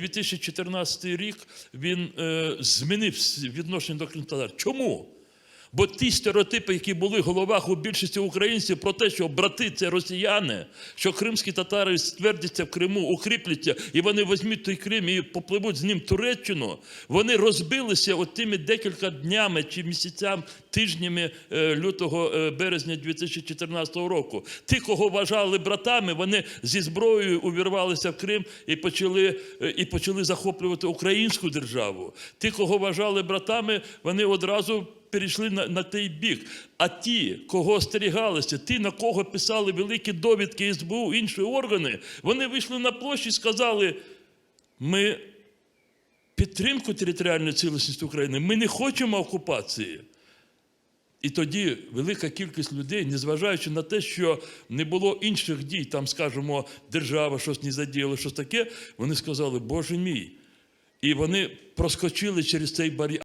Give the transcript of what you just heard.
2014 рік він е, змінив відношення до кримських. Чому? Бо ті стереотипи, які були в головах у більшості українців про те, що брати це росіяни, що кримські татари ствердяться в Криму, укріпляться, і вони візьмуть той Крим і попливуть з ним Туреччину, вони розбилися от тими декілька днями чи місяцями, тижнями е, лютого е, березня 2014 року. Ті, кого вважали братами, вони зі зброєю увірвалися в Крим і почали, е, і почали захоплювати українську державу. Ті, кого вважали братами, вони одразу перейшли на, на той бік. А ті, кого остерігалися, ті, на кого писали великі довідки СБУ, інші органи, вони вийшли на площі і сказали: ми підтримку територіальної цілісності України, ми не хочемо окупації. І тоді велика кількість людей, незважаючи на те, що не було інших дій, там, скажімо, держава щось не задіяла, щось таке, вони сказали, Боже мій. І вони проскочили через цей бар'єр.